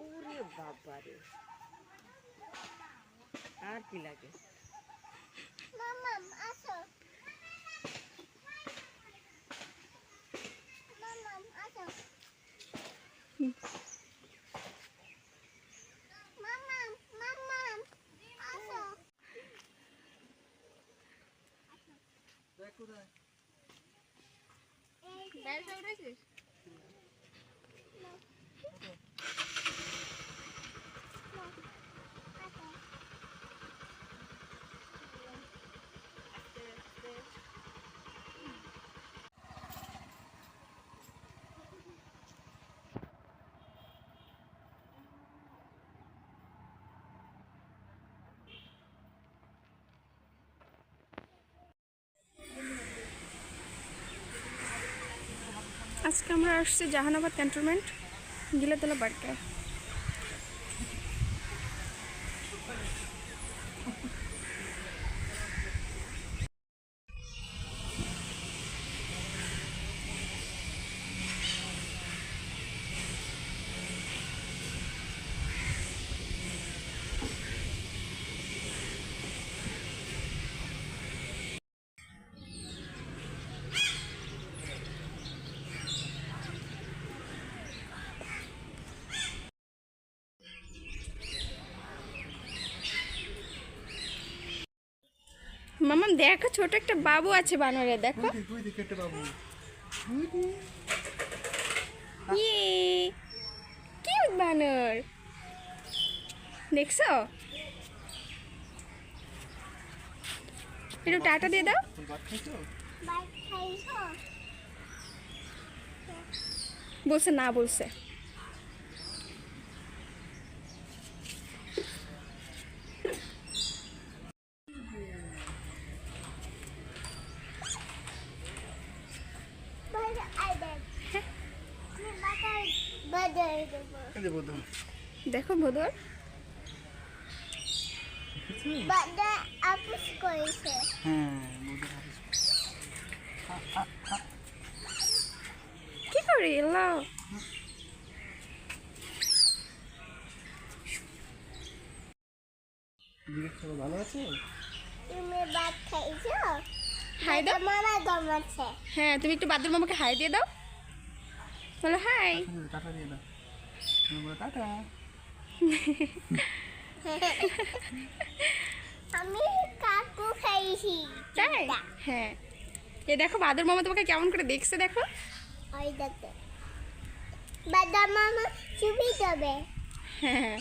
ওরে বাবা রে। আর কি লাগে? মামাম আসো। মামাম আসো। মামাম মামাম আসো। ব্যাগটা উঠেছিস? আজকে আমরা আসছি জাহানাবাদ ক্যান্টনমেন্ট গিলাতলা বাড়িতে। মামা দেখো ছোট একটা বাবু আছে বানরে দেখো। ইয়ে কিউট বানর। দেখছ? একটু টাটা দিয়ে দাও। বলছে না বলছে। দেখো ভদর। হ্যাঁ কি করে ভালো আছে? তুমি ভাত খাইছো? হাই দাও। মামা গমাচ্ছে হ্যাঁ তুমি একটু বাদুর মামাকে হাই দিয়ে দাও। বলো হাই। টাটা দিয়ে দাও। টাটা আমি কাকু খাইছি। তাই? হ্যাঁ। এ দেখো বাদর মামা তোমাকে কেমন করে দেখছে দেখো। ওই দেখতে বাদা মামা চুপি যাবে। হ্যাঁ।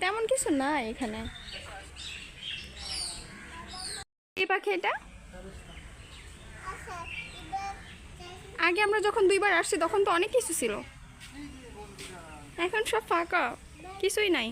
তেমন কিছু না এখানে। এই পাখি এটা? আগে আমরা যখন দুইবার আসছি তখন তো অনেক কিছু ছিল। এখন সব ফাঁকা কিছুই নাই।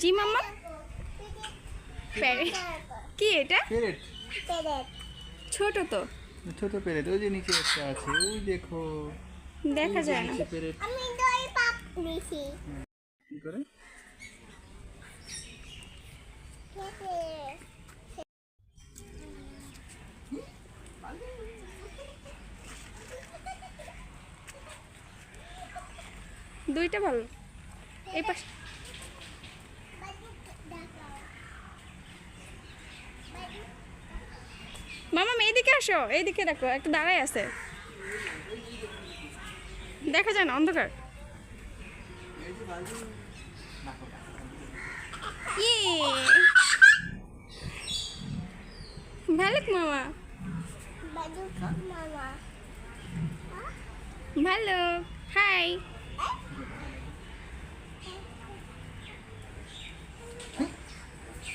জি মামা কি এটা? পেরেট পেরেট ছোট তো। ছোট পেরেট ওই যে নিচে একটা আছে ওই দেখো। দেখা যায় না। পেরেট আমি দই পাপ নিছি। কি করে? দুইটা ভালো। এই পাশ মামা আসো এইদিকে দেখো একটা দাঁড়াই আছে। দেখা যায় না অন্ধকার। ইয়ে। ভালো মামা। বাজু মামা ভালো হাই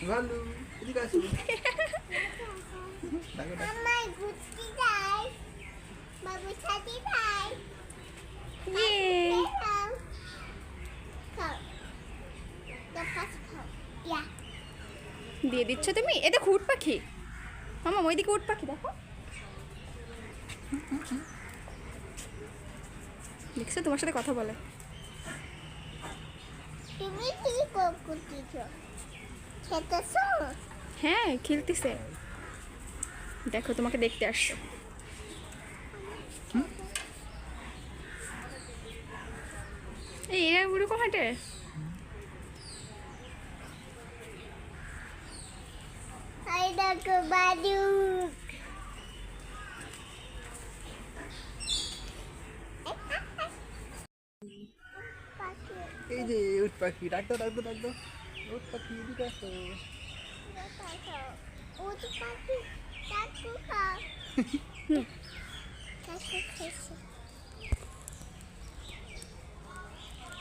ভালো দিয়ে দিচ্ছ তুমি? এটা খুঁট পাখি। মামা ওইদিকে উঠ পাখি দেখো। দেখছ? তোমার সাথে কথা বলে। তুমি কি করতেছ? খেতেছ? হ্যাঁ খেলতেছে। দেখো তোমাকে দেখতে আসছে। এই এরা ওরকম হাঁটে? এই যে উট পাখি ডাকতো ডাকতো ডাকতো। উট পাখি এদিকে আসো। পাখি।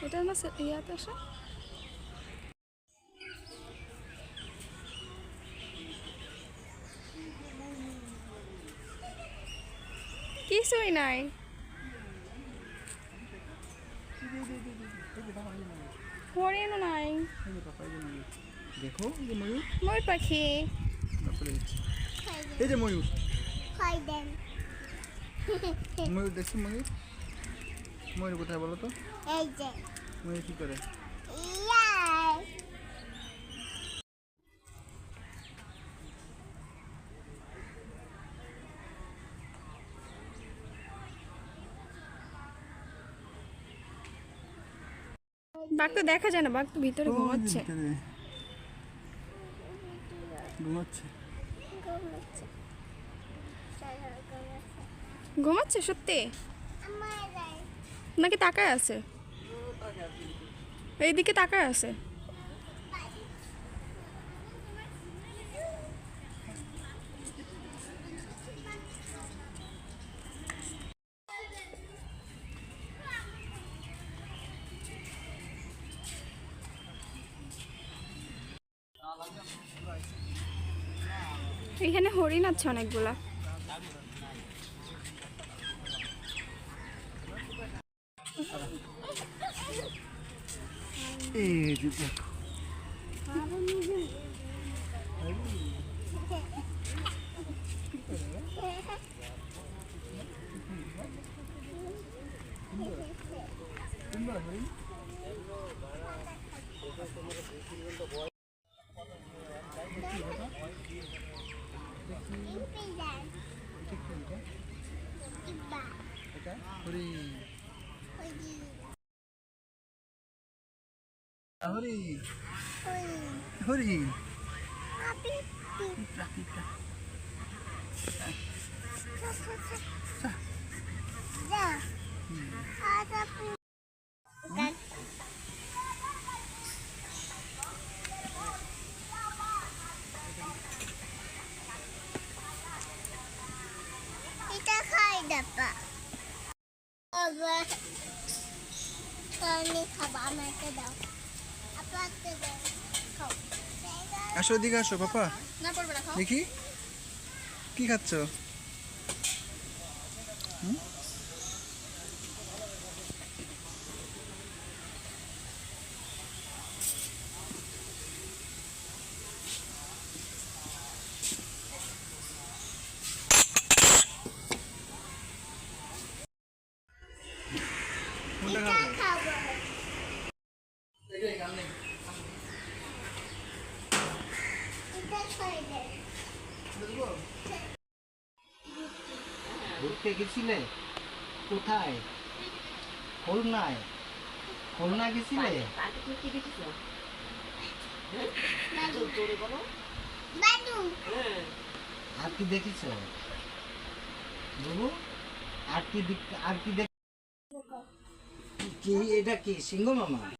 এটা না ইয়াতে আসে? কিছুই নাই। হরিণও নাই। দেখো ময়ূর। পাখি। এই যে- ময়ূর। ময়ূর দেখছি ময়ূর। ময়ূর কোথায় বলো তো? এই যে। ময়ূর কি করে? বাঘ তো দেখা যায় না বাঘ তো ভিতরে ঘুমাচ্ছে। ঘুমাচ্ছে। ঘুমাচ্ছে। সত্যি? নাকি তাকায় আছে? এইদিকে তাকায় আছে। এখানে হরিণ আছে অনেকগুলা। এই যে দেখো সুন্দর হরিণ ইম্পিজান এটা কি এটা? ইবা এটা হরিণ ওই আজ আপনি এটা খাই দাপা আমি খাব আমাকে দাও। আসো দিকে আসো পাপা। দেখি। কি খাচ্ছ? হুম? কোনটা খাবে? খাব এটা খাই দে ঘুরতে গেছিলে? কোথায়? খুলনায়? খুলনা গেছিলে? বাদু হ্যাঁ। আর কি দেখিছ? বাবু আর কি দেখ- আর কি দেখ। কি এটা কি সিংহ মামা?